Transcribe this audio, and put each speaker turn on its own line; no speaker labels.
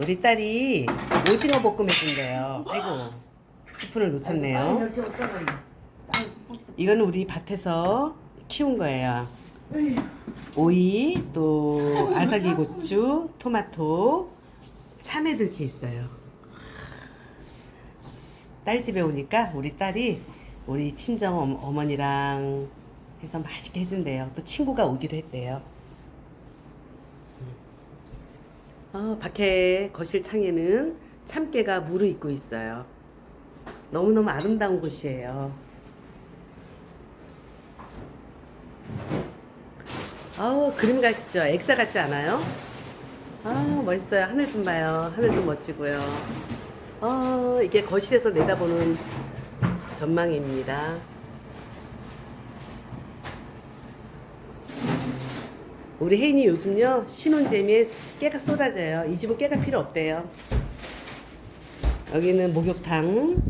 우리 딸이 오징어 볶음 해준대요. 아이고 스푼을 놓쳤네요. 이거는 우리 밭에서 키운 거예요. 오이, 또 아삭이 고추, 토마토, 참외도 이렇게 있어요. 딸 집에 오니까 우리 딸이 우리 친정 어머- 어머니랑 해서 맛있게 해준대요. 또 친구가 오기도 했대요. 어, 밖에 거실 창에는 참깨가 입고 있어요. 너무너무 아름다운 곳이에요. 아우 그림 같죠? 액자 같지 않아요? 아 멋있어요. 하늘 좀 봐요. 하늘도 멋지고요. 어 이게 거실에서 내다보는 전망입니다. 우리 혜인이 요즘요 신혼재미에 깨가 쏟아져요. 이 집은 깨가 필요 없대요. 여기는 목욕탕